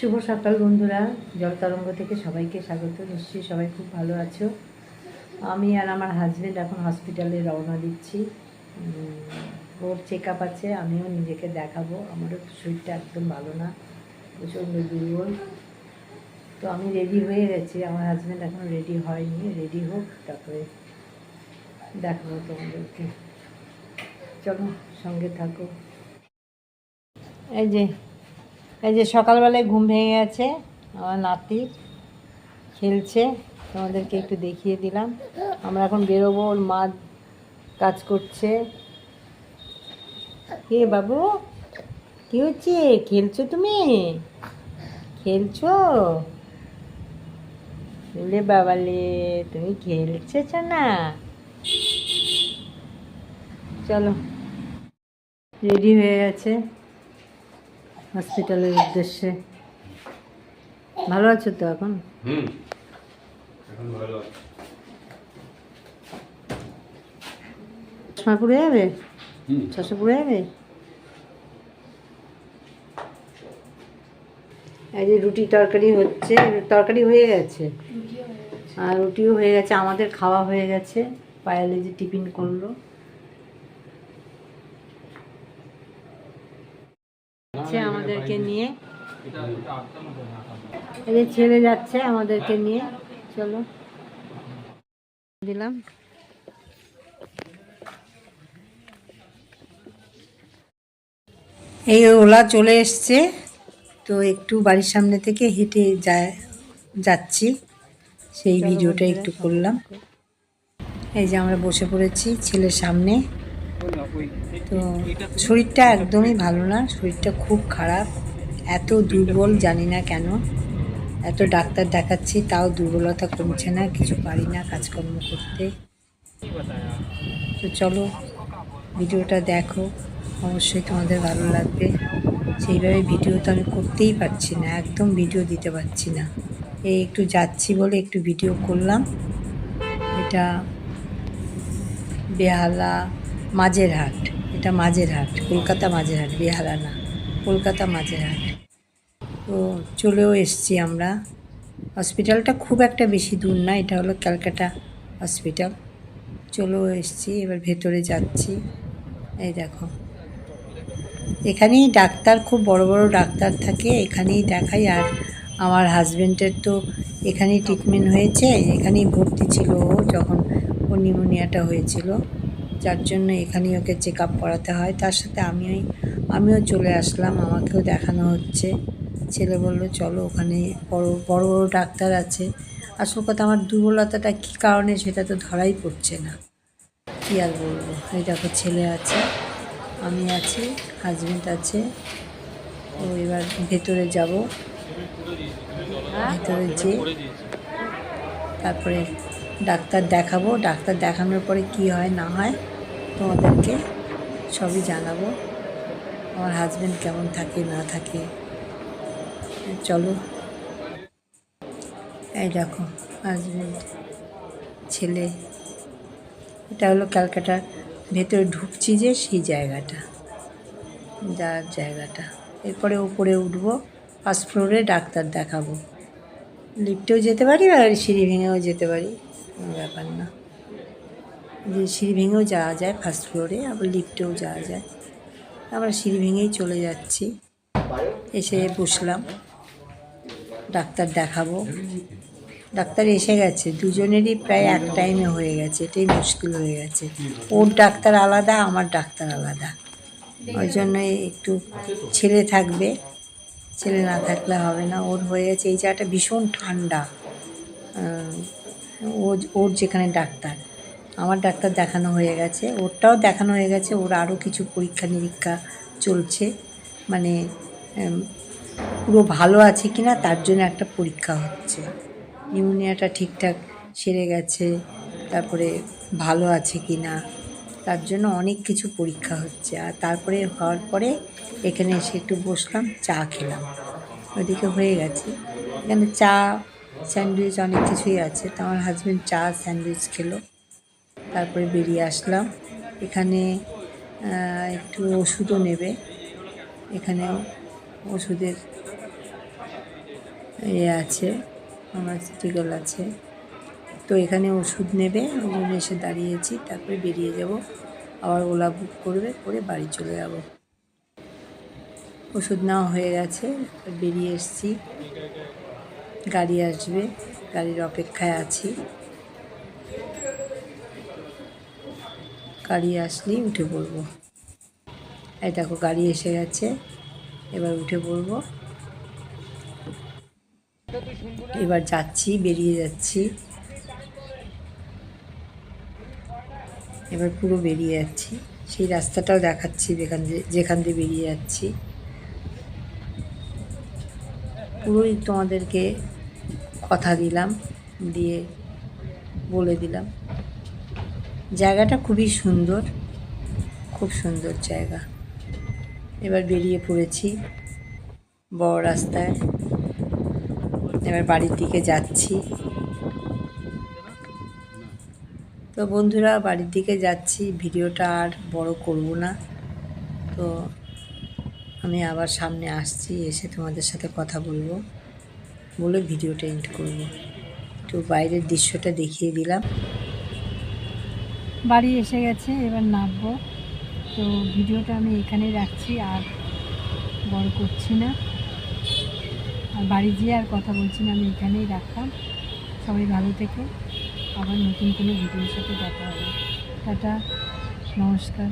শুভ সকাল বন্ধুরা। জল তরঙ্গ থেকে সবাইকে স্বাগত। নিশ্চয়ই সবাই খুব ভালো আছো। আমি আর আমার হাজব্যান্ড এখন হসপিটালে রওনা দিচ্ছি। ওর চেক আপ আছে, আমিও নিজেকে দেখাবো। আমারও শরীরটা একদম ভালো না, প্রচণ্ড দুর্বল। তো আমি রেডি হয়ে গেছি। আমার হাজব্যান্ড এখন রেডি হয়নি। রেডি হোক, তারপরে দেখাবো তোমাদেরকে। চলো, সঙ্গে থাকো। এই যে এই যে সকালবেলায় ঘুম ভেঙে গেছে, আমার নাতির খেলছে, তোমাদেরকে একটু দেখিয়ে দিলাম। আমরা এখন বেরোবো, ওর মা কাজ করছে। কে বাবু, কি হচ্ছে? খেলছো তুমি? খেলছো? লে বাবালে, তুমি খেলছেছ না চলো, রেডি হয়ে গেছে। হসপিটালের উদ্দেশ্যে। ভালো আছো তো এখন? হুম। এখন ভালো চশমা পুড়ে যাবে? চশমা পুড়ে যাবে? এই যে রুটি তরকারি হচ্ছে তরকারি হয়ে গেছে। আর রুটিও হয়ে গেছে আমাদের খাওয়া হয়ে গেছে। পায়েলে যে টিফিন করল। যাচ্ছে আমাদেরকে নিয়ে। এই যে ছেলে যাচ্ছে আমাদেরকে নিয়ে। চলো। দিলাম। এই ওলা চলে এসছে। তো একটু বাড়ির সামনে থেকে হেঁটে যায় যাচ্ছি। সেই ভিডিওটা একটু করলাম। এই যে আমরা বসে পড়েছি ছেলের সামনে। তো শরীরটা একদমই ভালো না, শরীরটা খুব খারাপ। এত দুর্বল জানি না কেন। এত ডাক্তার দেখাচ্ছি, তাও দুর্বলতা কমছে না, কিছু পারি না কাজকর্ম করতে। তো চলো, ভিডিওটা দেখো। অবশ্যই তোমাদের ভালো লাগবে। সেইভাবে ভিডিও তো আমি করতেই পারছি না, একদম ভিডিও দিতে পারছি না। এই একটু যাচ্ছি বলে একটু ভিডিও করলাম। এটা বেহালা মাঝের হাট এটা মাঝের হাট কলকাতা মাঝের হাট বেহালানা, কলকাতা মাঝের হাট তো চলেও এসছি আমরা। হসপিটালটা খুব একটা বেশি দূর না, এটা হলো ক্যালকাটা হসপিটাল। চলেও এসছি, এবার ভেতরে যাচ্ছি। এই দেখো। এখানেই ডাক্তার, খুব বড় বড় ডাক্তার থাকে, এখানেই দেখাই। আর আমার হাজবেন্ডের তো এখানেই ট্রিটমেন্ট হয়েছে, এখানেই ভর্তি ছিল যখন ও নিউমোনিয়াটা হয়েছিল। যার জন্য এখানেই ওকে চেক আপ করাতে হয়। তার সাথে আমিও আমিও চলে আসলাম। আমাকেও দেখানো হচ্ছে। ছেলে বলল, চলো ওখানে বড় বড় বড় ডাক্তার আছে। আসল কথা, আমার দুর্বলতাটা কী কারণে সেটা তো ধরাই পড়ছে না। কী আর বলব? এই দেখো, ছেলে আছে, আমি আছি হাজবেন্ড আছে। ও এবার ভেতরে যাব। ভেতরে যে তারপরে ডাক্তার দেখাবো। ডাক্তার দেখানোর পরে কি হয়, না হয় তোমাদেরকে সবই জানাব। আমার হাজব্যান্ড কেমন থাকে, না থাকে। চলো। এই দেখো হাজবেন্ড ছেলে। এটা হলো ক্যালকাটার ভেতরে ঢুকছি যে সেই জায়গাটা। যার জায়গাটা। এরপরে উপরে উঠবো ফার্স্ট ফ্লোরে ডাক্তার দেখাবো। লিফটেও যেতে পারি আর সিঁড়ি ভেঙেও যেতে পারি, কোনো ব্যাপার না। যে সিঁড়ি ভেঙেও যাওয়া যায় ফার্স্ট ফ্লোরে আবার লিফটেও যাওয়া যায়। আমরা সিঁড়ি ভেঙেই চলে যাচ্ছি। এসে বসলাম। ডাক্তার দেখাবো। ডাক্তার এসে গেছে। দুজনেরই প্রায় এক টাইমে হয়ে গেছে। এটাই মুশকিল হয়ে গেছে। ওর ডাক্তার আলাদা, আমার ডাক্তার আলাদা। ওই জন্য একটু ছেলে থাকবে। ছেলে না থাকলে হবে না। ওর হয়ে গেছে। এই জায়গাটা ভীষণ ঠান্ডা। ওর যেখানে ডাক্তার। আমার ডাক্তার দেখানো হয়ে গেছে। ওরটাও দেখানো হয়ে গেছে। ওর আরও কিছু পরীক্ষা নিরীক্ষা চলছে। মানে পুরো ভালো আছে কি না তার জন্য একটা পরীক্ষা হচ্ছে। নিউমোনিয়াটা ঠিকঠাক সেরে গেছে, তারপরে ভালো আছে কি না তার জন্য অনেক কিছু পরীক্ষা হচ্ছে। আর তারপরে হওয়ার পরে এখানে এসে একটু বসলাম, চা খেলাম। ওদিকে হয়ে গেছে। এখানে চা, স্যান্ডউইচ অনেক কিছুই আছে। তো আমার হাজব্যান্ড চা, স্যান্ডউইচ খেলো। তারপরে বেরিয়ে আসলাম। এখানে একটু ওষুধও নেবে। এখানেও ওষুধের এ আছে ফার্মাসিউটিক্যাল আছে। তো এখানে ওষুধ নেবে ওই এসে দাঁড়িয়েছি। তারপরে বেরিয়ে যাব। আবার ওলা বুক করবে, করে বাড়ি চলে যাব। ওষুধ নেওয়া হয়ে গেছে বেরিয়ে এসেছি। গাড়ি আসবে, গাড়ির অপেক্ষায় আছি। গাড়ি আসলেই উঠে পড়ব। এই দেখো, গাড়ি এসে গেছে। এবার উঠে পড়ব। এবার যাচ্ছি, বেরিয়ে যাচ্ছি। এবার পুরো বেরিয়ে যাচ্ছি। সেই রাস্তাটাও দেখাচ্ছি, যেখান যেখান দিয়ে বেরিয়ে যাচ্ছি। পুরোই তোমাদেরকে কথা দিলাম, দিয়ে বলে দিলাম। জায়গাটা খুবই সুন্দর, খুব সুন্দর জায়গা। এবার বেরিয়ে পড়েছি বড় রাস্তায়। এবার বাড়ির দিকে যাচ্ছি। তো বন্ধুরা, বাড়ির দিকে যাচ্ছি, ভিডিওটা আর বড় করব না। তো আমি আবার সামনে আসছি, এসে তোমাদের সাথে কথা বলব। বলে ভিডিওটা এন্ড করব। তো বাইরের দৃশ্যটা দেখিয়ে দিলাম। বাড়ি এসে গেছে, এবার নামবো। তো ভিডিওটা আমি এখানেই রাখছি, আর বড় করছি না। আর বাড়ি গিয়ে আর কথা বলছি না, আমি এখানেই রাখতাম সবাই ভালো থেকে। আবার নতুন কোনো ভিডিওর সাথে দেখা হবে। টাটা, নমস্কার।